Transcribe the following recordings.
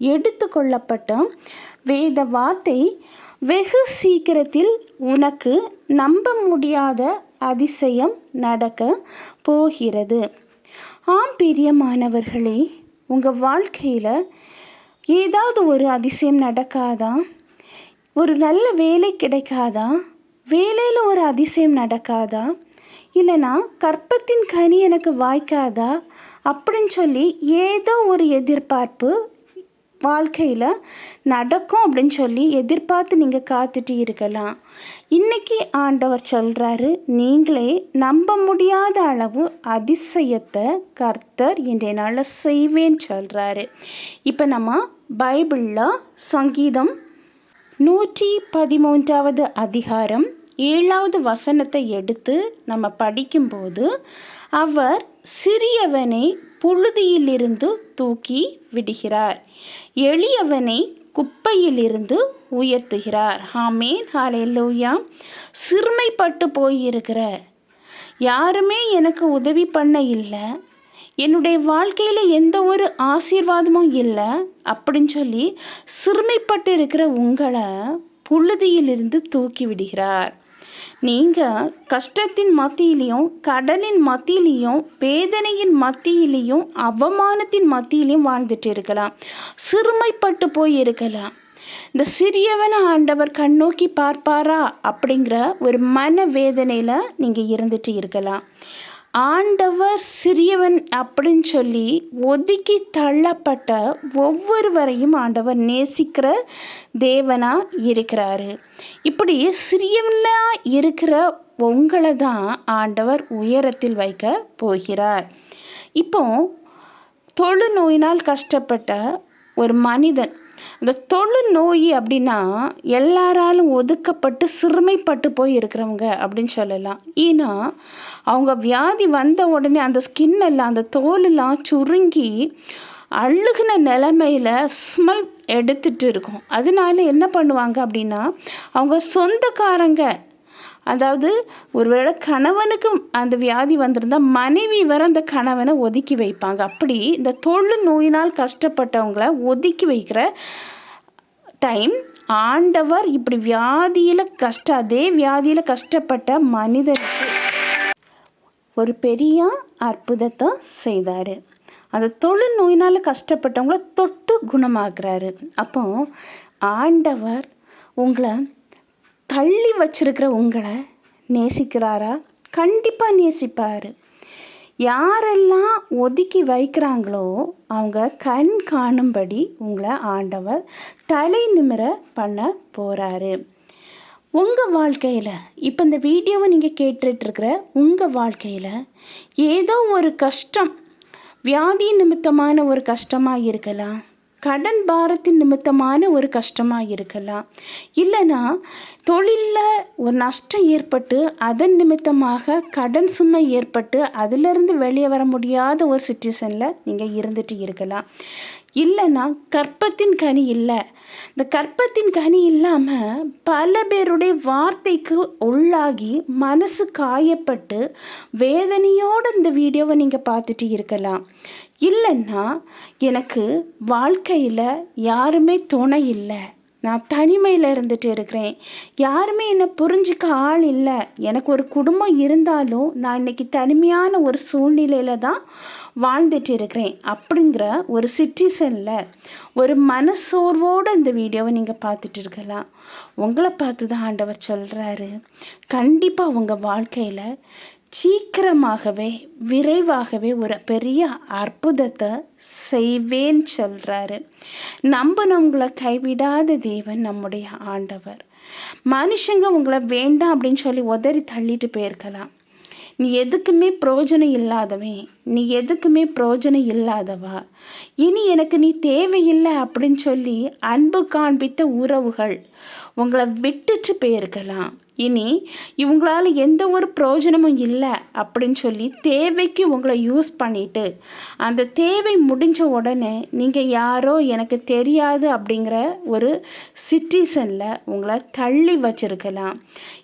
எடுத்துக்கொள்ளப்பட்ட வேத வார்த்தை வெகு சீக்கிரத்தில் உனக்கு நம்ப முடியாத அதிசயம் நடக்க போகிறது. ஆம் பிரியமானவர்களே உங்கள் வாழ்க்கையில் ஏதாவது ஒரு அதிசயம் நடக்காதா? ஒரு நல்ல வேலை கிடைக்காதா? வேலையில் ஒரு அதிசயம் நடக்காதா? இல்லைனா கற்பத்தின் கனி எனக்கு வாய்க்காதா? அப்படின்னு சொல்லி ஏதோ ஒரு எதிர்பார்ப்பு வாழ்க்கையில் நடக்கும் அப்படின்னு சொல்லி எதிர்பார்த்து நீங்கள் காத்துட்டு இருக்கலாம் இன்றைக்கி ஆண்டவர் சொல்கிறாரு நீங்களே நம்ப முடியாத அளவு அதிசயத்தை கர்த்தர் இன்றைய நாளில் செய்வேன்னு சொல்கிறாரு இப்போ நம்ம பைபிளில் சங்கீதம் நூற்றி பதிமூன்றாவது அதிகாரம் ஏழாவது வசனத்தை எடுத்து நம்ம படிக்கும்போது அவர் சிறியவனை புழுதியிலிருந்து தூக்கி விடுகிறார். எளியவனை குப்பையிலிருந்து உயர்த்துகிறார். ஆமேன். ஹாலேலூயா சிறுமைப்பட்டு போயிருக்கிற யாருமே எனக்கு உதவி பண்ண இல்லை. என்னுடைய வாழ்க்கையில் எந்த ஒரு ஆசீர்வாதமும் இல்லை. அப்படின்னு சொல்லி சிறுமைப்பட்டு இருக்கிற உங்களை புழுதியிலிருந்து தூக்கி விடுகிறார். நீங்கள் கஷ்டத்தின் மத்தியிலையும் கடலின் மத்தியிலையும் வேதனையின் மத்தியிலையும் அவமானத்தின் மத்தியிலையும் வாழ்ந்துட்டு இருக்கலாம். சிறுமைப்பட்டு போய் இருக்கலாம். இந்த சிறியவனை ஆண்டவர் கண்ணோக்கி பார்ப்பாரா? அப்படிங்கிற ஒரு மன வேதனையில் நீங்கள் இருந்துட்டு இருக்கலாம். ஆண்டவர் சிறியவன் அப்படின்னு சொல்லி ஒதுக்கி தள்ளப்பட்ட ஒவ்வொருவரையும் ஆண்டவர் நேசிக்கிற தேவனாக இருக்கிறாரு. இப்படி சிறியவனாக இருக்கிற உங்களை தான் ஆண்டவர் உயரத்தில் வைக்க போகிறார். இப்போ தொழுநோயினால் கஷ்டப்பட்ட ஒரு மனிதன் இந்த தொழு நோய் அப்படின்னா எல்லாராலும் ஒதுக்கப்பட்டு சிறுமைப்பட்டு போய் இருக்கிறவங்க அப்படின்னு சொல்லலாம். ஏன்னா அவங்க வியாதி வந்த உடனே அந்த ஸ்கின் எல்லாம் அந்த தோலெல்லாம் சுருங்கி அழுகுன நிலமையில் ஸ்மெல் எடுத்துகிட்டு இருக்கும். அதனால என்ன பண்ணுவாங்க அப்படின்னா அவங்க சொந்தக்காரங்க அதாவது ஒருவேளை கணவனுக்கு அந்த வியாதி வந்திருந்தால் மனைவி வர அந்த கணவனை ஒதுக்கி வைப்பாங்க. அப்படி இந்த தொழு நோயினால் கஷ்டப்பட்டவங்கள ஒதுக்கி வைக்கிற டைம் ஆண்டவர் இப்படி வியாதியில் கஷ்ட அதே வியாதியில் கஷ்டப்பட்ட மனிதனுக்கு ஒரு பெரிய அற்புதத்தை செய்தார். அந்த தொழில் நோயினால் கஷ்டப்பட்டவங்கள தொட்டு குணமாக்குறாரு. அப்போ ஆண்டவர் உங்களை தள்ளி வச்சிருக்கிற உங்களை நேசிக்கிறாரா? கண்டிப்பாக நேசிப்பார். யாரெல்லாம் ஒதுக்கி வைக்கிறாங்களோ அவங்க கண் காணும்படி உங்களை ஆண்டவர் தலை நிமிர பண்ண போகிறாரு உங்கள் வாழ்க்கையில் இப்போ இந்த வீடியோவை நீங்கள் கேட்டுட்ருக்கிற உங்கள் வாழ்க்கையில் ஏதோ ஒரு கஷ்டம் வியாதி நிமித்தமான ஒரு கஷ்டமாக இருக்கலாம். கடன் பாரத்தின் நிமித்தமான ஒரு கஷ்டமாக இருக்கலாம். இல்லைன்னா தொழிலில் ஒரு நஷ்டம் ஏற்பட்டு அதன் நிமித்தமாக கடன் சுமை ஏற்பட்டு அதிலிருந்து வெளியே வர முடியாத ஒரு சுச்சுவேஷனில் நீங்கள் இருந்துட்டு இருக்கலாம். இல்லைன்னா கற்பத்தின் கனி இல்லை. இந்த கற்பத்தின் கனி இல்லாமல் பல பேருடைய வார்த்தைக்கு உள்ளாகி மனசு காயப்பட்டு வேதனையோடு இந்த வீடியோவை நீங்கள் பார்த்துட்டு இருக்கலாம். இல்லைன்னா எனக்கு வாழ்க்கையில் யாருமே துணை இல்லை. நான் தனிமையில் இருந்துட்டு இருக்கிறேன். யாருமே என்னை புரிஞ்சிக்க ஆள் இல்லை. எனக்கு ஒரு குடும்பம் இருந்தாலும் நான் இன்றைக்கி தனிமையான ஒரு சூழ்நிலையில் தான் வாழ்ந்துட்டு இருக்கிறேன் அப்படிங்கிற ஒரு சிட்டிசனில் ஒரு மனசோர்வோடு இந்த வீடியோவை நீங்கள் பார்த்துட்டு இருக்கலாம். உங்களை பார்த்து தான் ஆண்டவர் சொல்கிறாரு கண்டிப்பாக உங்கள் வாழ்க்கையில் சீக்கிரமாகவே விரைவாகவே ஒரு பெரிய அற்புதத்தை செய்வேன்னு சொல்கிறாரு நம்பினவங்களை கைவிடாத தேவன் நம்முடைய ஆண்டவர். மனுஷங்க உங்களை வேண்டாம் அப்படின்னு சொல்லி உதறி தள்ளிட்டு போயிருக்கலாம். நீ எதுக்குமே பிரயோஜனம் இல்லாதவன். நீ எதுக்குமே பிரயோஜனம் இல்லாதவா? இனி எனக்கு நீ தேவையில்லை அப்படின்னு சொல்லி அன்பு காண்பித்த உறவுகள் உங்களை விட்டுட்டு போயிருக்கலாம். இனி இவங்களால எந்த ஒரு பிரயோஜனமும் இல்லை அப்படின்னு சொல்லி தேவைக்கு உங்களை யூஸ் பண்ணிட்டு அந்த தேவை முடிஞ்ச உடனே நீங்கள் யாரோ எனக்கு தெரியாது அப்படிங்கிற ஒரு சிட்டிசனில் உங்களை தள்ளி வச்சிருக்கலாம்.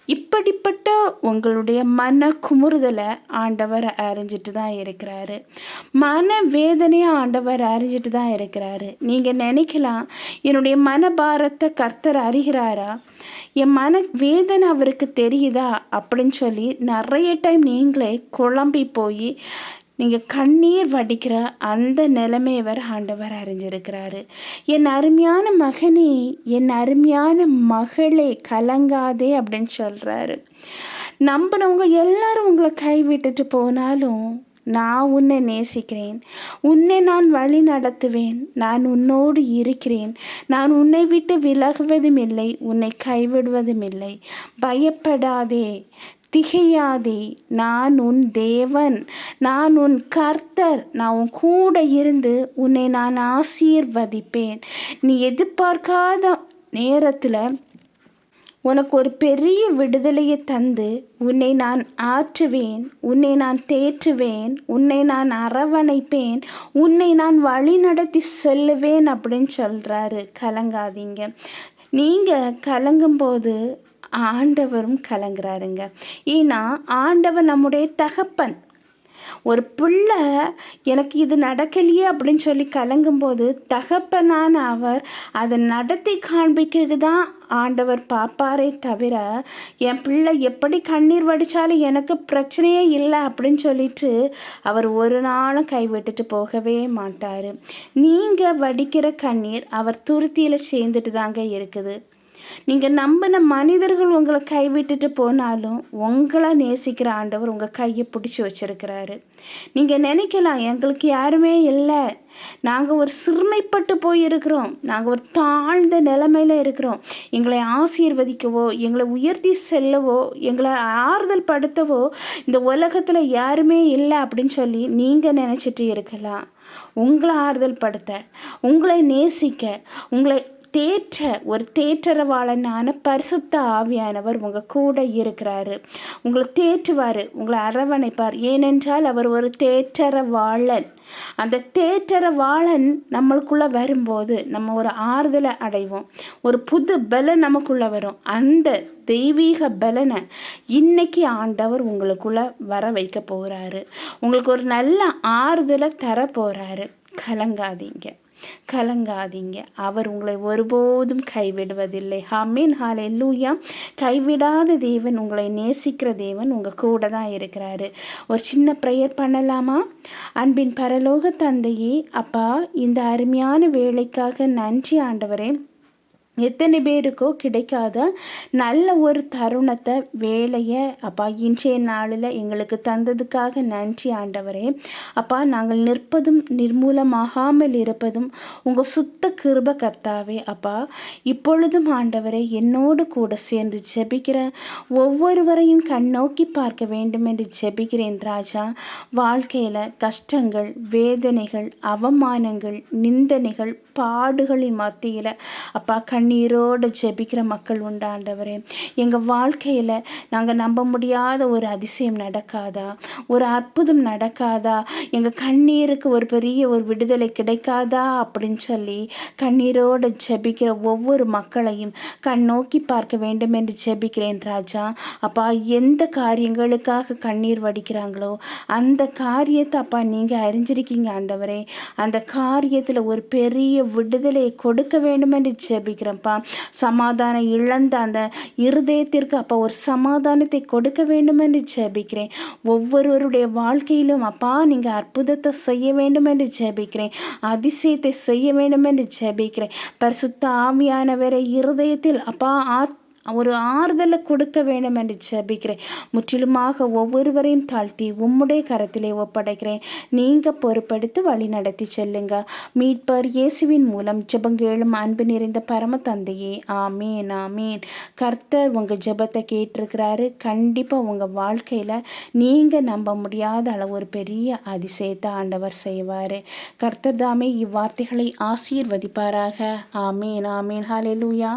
இப்படிப்பட்ட உங்களுடைய மன குமுறுதலை ஆண்டவர் அறிஞ்சிட்டு தான் இருக்கிறார். மன வேதனையை ஆண்டவர் அறிஞ்சிட்டு தான் இருக்கிறாரு. நீங்கள் நினைக்கலாம் என்னுடைய மனபாரத்தை கர்த்தர் அறிகிறாரா? என் மன வேதனை அவருக்கு தெரியுதா? அப்படின்னு சொல்லி நிறைய டைம் நீங்களே குழம்பி போய் நீங்கள் கண்ணீர் வடிக்கிற அந்த நிலைமையை வர ஆண்டவர் அறிஞ்சிருக்கிறாரு. என் அருமையான மகனே என் அருமையான மகளே கலங்காதே அப்படின்னு சொல்கிறாரு நம்பினவங்க எல்லாரும் உங்களை கைவிட்டுட்டு போனாலும் நான் உன்னை நேசிக்கிறேன். உன்னை நான் வழி நடத்துவேன். நான் உன்னோடு இருக்கிறேன். நான் உன்னை விட்டு விலகுவதும் இல்லை. உன்னை கைவிடுவதும் இல்லை. பயப்படாதே. திகையாதே. நான் உன் தேவன். நான் உன் கர்த்தர். நான் உன் கூட இருந்து உன்னை நான் ஆசீர்வதிப்பேன். நீ எதிர்பார்க்காத நேரத்தில் உனக்கு ஒரு பெரிய விடுதலையை தந்து உன்னை நான் ஆற்றுவேன் உன்னை நான் தேற்றுவேன் உன்னை நான் அரவணைப்பேன் உன்னை நான் வழி நடத்தி செல்லுவேன் அப்படின்னு சொல்கிறாரு கலங்காதீங்க. நீங்கள் கலங்கும்போது ஆண்டவரும் கலங்குறாருங்க. ஏன்னா ஆண்டவர் நம்முடைய தகப்பன். ஒரு பிள்ளை எனக்கு இது நடக்கலையே அப்படின்னு சொல்லி கலங்கும்போது தகப்பனான அவர் அதை நடத்தி காண்பிக்கிறது தான் ஆண்டவர் பார்ப்பாரே தவிர என் பிள்ளை எப்படி கண்ணீர் வடித்தாலும் எனக்கு பிரச்சனையே இல்லை அப்படின்னு சொல்லிட்டு அவர் ஒரு நாளும் கைவிட்டுட்டு போகவே மாட்டார். நீங்கள் வடிக்கிற கண்ணீர் அவர் துருத்தியில் சேர்ந்துட்டு தாங்க இருக்குது. நீங்கள் நம்பின மனிதர்கள் உங்களை கைவிட்டுட்டு போனாலும் உங்களை நேசிக்கிற ஆண்டவர் உங்கள் கையை பிடிச்சி வச்சிருக்கிறாரு. நீங்கள் நினைக்கலாம் எங்களுக்கு யாருமே இல்லை. நாங்கள் ஒரு சிறுமைப்பட்டு போயிருக்கிறோம். நாங்கள் ஒரு தாழ்ந்த நிலைமையில் இருக்கிறோம். எங்களை ஆசீர்வதிக்கவோ எங்களை உயர்த்தி செல்லவோ எங்களை ஆறுதல் படுத்தவோ இந்த உலகத்தில் யாருமே இல்லை அப்படின்னு சொல்லி நீங்கள் நினச்சிட்டு இருக்கலாம். உங்களை ஆறுதல் படுத்த உங்களை நேசிக்க உங்களை தேற்ற ஒரு தேற்றரவாளனான பரிசுத்த ஆவியானவர் உங்கள் கூட இருக்கிறாரு. உங்களை தேற்றுவார் உங்களை அரவணைப்பார். ஏனென்றால் அவர் ஒரு தேற்றரவாளன் அந்த தேற்றரவாளன் நம்மளுக்குள்ளே வரும்போது நம்ம ஒரு ஆறுதலை அடைவோம். ஒரு புது பலன் நமக்குள்ளே வரும். அந்த தெய்வீக பலனை இன்னைக்கு ஆண்டவர் உங்களுக்குள்ளே வர வைக்க போகிறாரு உங்களுக்கு ஒரு நல்ல ஆறுதலை தர போகிறாரு கலங்காதீங்க. கலங்காதீங்க. அவர் உங்களை ஒருபோதும் கைவிடுவதில்லை. ஹமீன் ஹாலே லூயா கைவிடாத தேவன் உங்களை நேசிக்கிற தேவன் உங்கள் கூட தான் இருக்கிறாரு. ஒரு சின்ன ப்ரேயர் பண்ணலாமா? அன்பின் பரலோக தந்தையே அப்பா இந்த அருமையான வேலைக்காக நன்றி ஆண்டவரே. எத்தனை பேருக்கோ கிடைக்காத நல்ல ஒரு தருணத்தை வேலையை அப்பா இன்றைய நாளில் எங்களுக்கு தந்ததுக்காக நன்றி ஆண்டவரே. அப்பா நாங்கள் நிற்பதும் நிர்மூலமாகாமல் இருப்பதும் உங்கள் சுத்த கிருப கர்த்தாவே. அப்பா இப்பொழுதும் ஆண்டவரே என்னோடு கூட சேர்ந்து ஜெபிக்கிற ஒவ்வொருவரையும் கண்ணோக்கி பார்க்க வேண்டும் என்று ஜெபிக்கிறேன் ராஜா. வாழ்க்கையில் கஷ்டங்கள் வேதனைகள் அவமானங்கள் நிந்தனைகள் பாடுகளின் மத்தியில் அப்பா கண் கண்ணீரோடு ஜெபிக்கிற மக்கள் உண்டாண்டவரே எங்கள் வாழ்க்கையில் நாங்கள் நம்ப முடியாத ஒரு அதிசயம் நடக்காதா? ஒரு அற்புதம் நடக்காதா? எங்கள் கண்ணீருக்கு ஒரு பெரிய ஒரு விடுதலை கிடைக்காதா? அப்படின்னு சொல்லி கண்ணீரோடு ஜெபிக்கிற ஒவ்வொரு மக்களையும் கண் நோக்கி பார்க்க வேண்டும் என்று ஜெபிக்கிறேன் ராஜா. அப்பா எந்த காரியங்களுக்காக கண்ணீர் வடிக்கிறாங்களோ அந்த காரியத்தை அப்பா நீங்கள் அறிஞ்சிருக்கீங்க ஆண்டவரே. அந்த காரியத்தில் ஒரு பெரிய விடுதலையை கொடுக்க வேண்டும் என்று ஜெபிக்கிறோம். அப்பா சமாதானம் இழந்த அந்த இருதயத்திற்கு அப்பா ஒரு சமாதானத்தை கொடுக்க வேண்டும் என்று ஜெபிக்கிறேன். ஒவ்வொருவருடைய வாழ்க்கையிலும் அப்பா நீங்கள் அற்புதத்தை செய்ய வேண்டும் என்று ஜெபிக்கிறேன். அதிசயத்தை செய்ய வேண்டும் என்று ஜெபிக்கிறேன். பரிசுத்த ஆவியானவரை இருதயத்தில் அப்பா ஆத் ஒரு ஆறுதலை கொடுக்க வேண்டும் என்று ஜெபிக்கிறேன். முற்றிலுமாக ஒவ்வொருவரையும் தாழ்த்தி உம்முடைய கரத்திலே ஒப்படைக்கிறேன். நீங்கள் பொறுப்படுத்தி வழி நடத்தி செல்லுங்க. மீட்பர் இயேசுவின் மூலம் ஜபங்கேளும் அன்பு நிறைந்த பரம தந்தையே ஆமீன் ஆமீன். கர்த்தர் உங்கள் ஜெபத்தை கேட்டிருக்கிறாரு. கண்டிப்பாக உங்கள் வாழ்க்கையில் நீங்கள் நம்ப முடியாத அளவு ஒரு பெரிய அதிசயத்தை ஆண்டவர் செய்வார். கர்த்தர் தாமே இவ்வார்த்தைகளை ஆசீர்வதிப்பாராக. ஆமீன் ஆமீன். லூயா